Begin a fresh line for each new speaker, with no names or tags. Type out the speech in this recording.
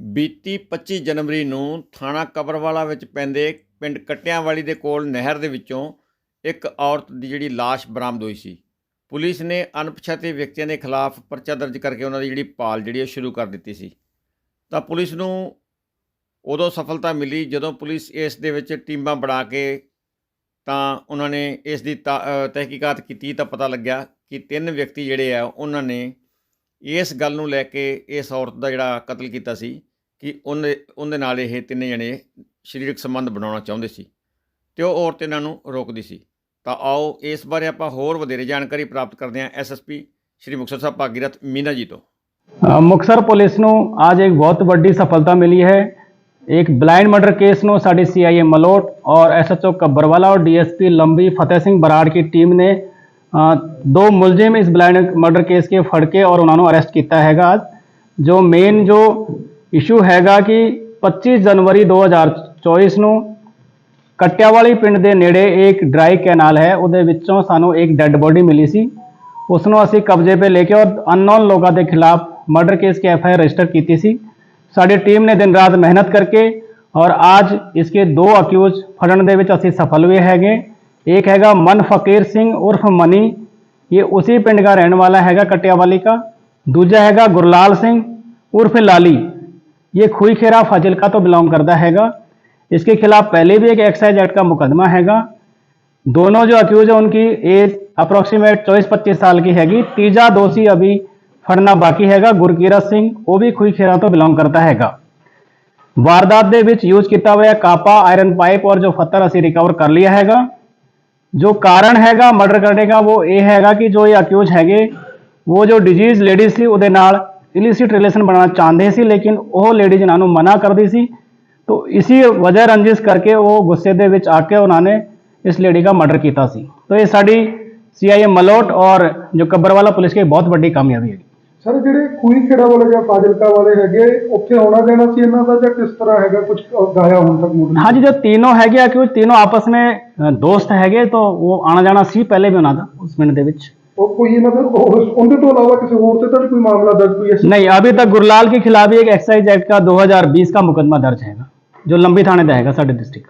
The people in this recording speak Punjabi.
ਬੀਤੀ 25 ਜਨਵਰੀ ਨੂੰ ਥਾਣਾ ਕਬਰਵਾਲਾ ਵਿੱਚ ਪੈਂਦੇ ਪਿੰਡ ਕਟਿਆਂਵਾਲੀ ਦੇ ਕੋਲ ਨਹਿਰ ਦੇ ਵਿੱਚੋਂ ਇੱਕ ਔਰਤ ਦੀ ਜਿਹੜੀ ਲਾਸ਼ ਬਰਾਮਦ ਹੋਈ ਸੀ। ਪੁਲਿਸ ਨੇ ਅਣਪਛਾਤੇ ਵਿਅਕਤੀਆਂ ਦੇ ਖਿਲਾਫ ਪਰਚਾ ਦਰਜ ਕਰਕੇ ਉਹਨਾਂ ਦੀ ਜਿਹੜੀ ਭਾਲ ਜਿਹੜੀ ਉਹ ਸ਼ੁਰੂ ਕਰ ਦਿੱਤੀ ਸੀ। ਤਾਂ ਪੁਲਿਸ ਨੂੰ ਉਦੋਂ ਸਫਲਤਾ ਮਿਲੀ ਜਦੋਂ ਪੁਲਿਸ ਇਸ ਦੇ ਵਿੱਚ ਟੀਮਾਂ ਬਣਾ ਕੇ ਤਾਂ ਉਹਨਾਂ ਨੇ ਇਸ ਦੀ ਤਾ- ਅ, ਤਹਿਕੀਕਾਤ ਕੀਤੀ ਤਾਂ ਪਤਾ ਲੱਗਿਆ ਕਿ ਤਿੰਨ ਵਿਅਕਤੀ ਜਿਹੜੇ ਆ ਉਹਨਾਂ ਨੇ ਇਸ ਗੱਲ ਨੂੰ ਲੈ ਕੇ ਇਸ ਔਰਤ ਦਾ ਜਿਹੜਾ ਕਤਲ ਕੀਤਾ ਸੀ। ਕਿ ਉਹਦੇ ਉਹਦੇ ਨਾਲ ਇਹ ਤਿੰਨੇ ਜਣੇ ਸਰੀਰਕ ਸੰਬੰਧ ਬਣਾਉਣਾ ਚਾਹੁੰਦੇ ਸੀ ਤੇ ਉਹ ਔਰਤ ਇਹਨਾਂ ਨੂੰ ਰੋਕਦੀ ਸੀ। ਤਾਂ ਆਓ ਇਸ ਬਾਰੇ ਆਪਾਂ ਹੋਰ ਵਧੇਰੇ ਜਾਣਕਾਰੀ ਪ੍ਰਾਪਤ ਕਰਦੇ ਹਾਂ ਐਸਐਸਪੀ ਸ਼੍ਰੀ ਮੁਕਤਸਰ ਸਾਹਿਬ ਭਾਗੀਰਥ ਮੀਨਾ ਜੀ ਤੋਂ।
ਮੁਕਤਸਰ ਪੁਲਿਸ ਨੂੰ ਅੱਜ ਇੱਕ ਬਹੁਤ ਵੱਡੀ ਸਫਲਤਾ ਮਿਲੀ ਹੈ। ਇੱਕ ਬਲਾਈਂਡ ਮਰਡਰ ਕੇਸ ਨੂੰ ਸਾਡੀ ਸੀਆਈਏ ਮਲੋਟ ਔਰ ਐਸਐਚਓ ਕੱਬਰਵਾਲਾ ਔਰ ਡੀਐਸਪੀ ਲੰਬੀ ਫਤਿਹ ਸਿੰਘ ਬਰਾੜ की ਟੀਮ ਨੇ ਦੋ ਮੁਲਜ਼ਮ ਇਸ ਬਲਾਈਂਡ ਮਰਡਰ ਕੇਸ ਕੇ ਫੜ ਕੇ ਔਰ ਉਹਨਾਂ ਨੂੰ ਅਰੈਸਟ ਕੀਤਾ ਹੈਗਾ। ਅੱਜ ਜੋ ਮੇਨ ਜੋ ਇਸ਼ੂ ਹੈਗਾ ਕਿ 25 ਜਨਵਰੀ 2024 ਨੂੰ ਕਟਿਆਵਾਲੀ ਪਿੰਡ ਦੇ ਨੇੜੇ ਇੱਕ ਡਰਾਈ ਕੈਨਾਲ ਹੈ ਉਹਦੇ ਵਿੱਚੋਂ ਸਾਨੂੰ ਇੱਕ ਡੈੱਡ ਬੋਡੀ ਮਿਲੀ ਸੀ ਉਸ ਨੂੰ ਅਸੀਂ ਕਬਜ਼ੇ 'ਤੇ ਲੈ ਕੇ ਔਰ ਅਨਨੋਨ ਲੋਕਾਂ ਦੇ ਖਿਲਾਫ murder case Ki F I R register ਕੀਤੀ ਸੀ ਸਾਡੀ ਟੀਮ ਨੇ ਦਿਨ ਰਾਤ ਮਿਹਨਤ ਕਰਕੇ ਔਰ ਅੱਜ ਇਸਕੇ ਦੋ ਅਕਿਊਜ਼ ਫੜਨ ਦੇ ਵਿੱਚ ਅਸੀਂ ਸਫਲ ਹੋਏ ਹੈਗੇ एक हैगा मन फकीर सिंह उर्फ मनी ये उसी पिंड का रहने वाला हैगा कटियावाली का दूजा हैगा गुरलाल सिंह उर्फ लाली ये खुई खेरा फाजिलका तो बिलोंग करता हैगा इसके खिलाफ पहले भी एक एक्साइज एक्ट का मुकदमा हैगा दोनों जो अक्यूज है उनकी एज अप्रोक्सीमेट चौबीस पच्चीस साल की हैगी तीजा दोषी अभी फड़ना बाकी हैगा गुरकीरत सिंह वो भी खुई खेरा तो बिलोंग करता हैगा ਵਾਰਦਾਤ ਦੇ ਵਿੱਚ ਯੂਜ਼ ਕੀਤਾ ਹੋਇਆ ਕਾਪਾ ਆਇਰਨ ਪਾਈਪ ਔਰ ਜੋ ਫੱਤਰ ਅਸੀਂ ਰਿਕਵਰ ਕਰ ਲਿਆ ਹੈਗਾ ਜੋ ਕਾਰਨ ਹੈਗਾ ਮਰਡਰ ਕਰਨੇ ਦਾ ਉਹ ਇਹ ਹੈਗਾ ਕਿ ਜੋ ਇਹ ਅਕਿਊਜ਼ ਹੈਗੇ ਉਹ ਜੋ ਡਿਜ਼ੀਜ਼ ਲੇਡੀ ਸੀ ਉਹਦੇ ਨਾਲ ਇਲਿਸਿਟ ਰਿਲੇਸ਼ਨ ਬਣਾਉਣਾ ਚਾਹੁੰਦੇ ਸੀ ਲੇਕਿਨ ਉਹ ਲੇਡੀ ਇਹਨਾਂ ਨੂੰ ਮਨਾ ਕਰਦੀ ਸੀ तो इसी वजह रंजिश करके वो गुस्से ਦੇ ਵਿੱਚ ਆ ਕੇ ਉਹਨਾਂ ਨੇ ਇਸ ਲੇਡੀ ਦਾ ਮਰਡਰ ਕੀਤਾ ਸੀ तो ਇਹ ਸਾਡੀ ਸੀਆਈਏ ਮਲੋਟ ਔਰ ਜੋ ਕੱਬਰਵਾਲਾ ਪੁਲਿਸ ਦੀ ਬਹੁਤ ਵੱਡੀ ਕਾਮਯਾਬੀ ਹੈ
ਸਰ ਜਿਹੜੇ ਖੂਹੀ ਖੇੜਾ ਵਾਲੇ ਜਾਂ ਫਾਜ਼ਿਲਕਾ ਵਾਲੇ ਹੈਗੇ ਉੱਥੇ ਆਉਣਾ ਜਾਣਾ ਸੀ ਇਹਨਾਂ ਦਾ ਜਾਂ ਕਿਸ ਤਰ੍ਹਾਂ ਹੈਗਾ ਕੁਝ ਗਾਇਆ ਹੁਣ ਤੱਕ ਮੁੱਢ
हाँ जी जो तीनों हैगे कि तीनों आपस में अ, दोस्त हैगे तो वो आना जाना ਸੀ ਪਹਿਲੇ ਵੀ ਉਹਨਾਂ ਦਾ ਉਸ ਮਿੰਟ ਦੇ ਵਿੱਚ
और कोई मतलब उनके तो अलावा किसी और से तो कोई मामला दर्ज कोई ऐसा
नहीं अभी तक गुरलाल के खिलाफ एक एक्साइज एक्ट का 2020 का मुकदमा दर्ज है जो लंबी थाने का हैगा साढ़े डिस्ट्रिक्ट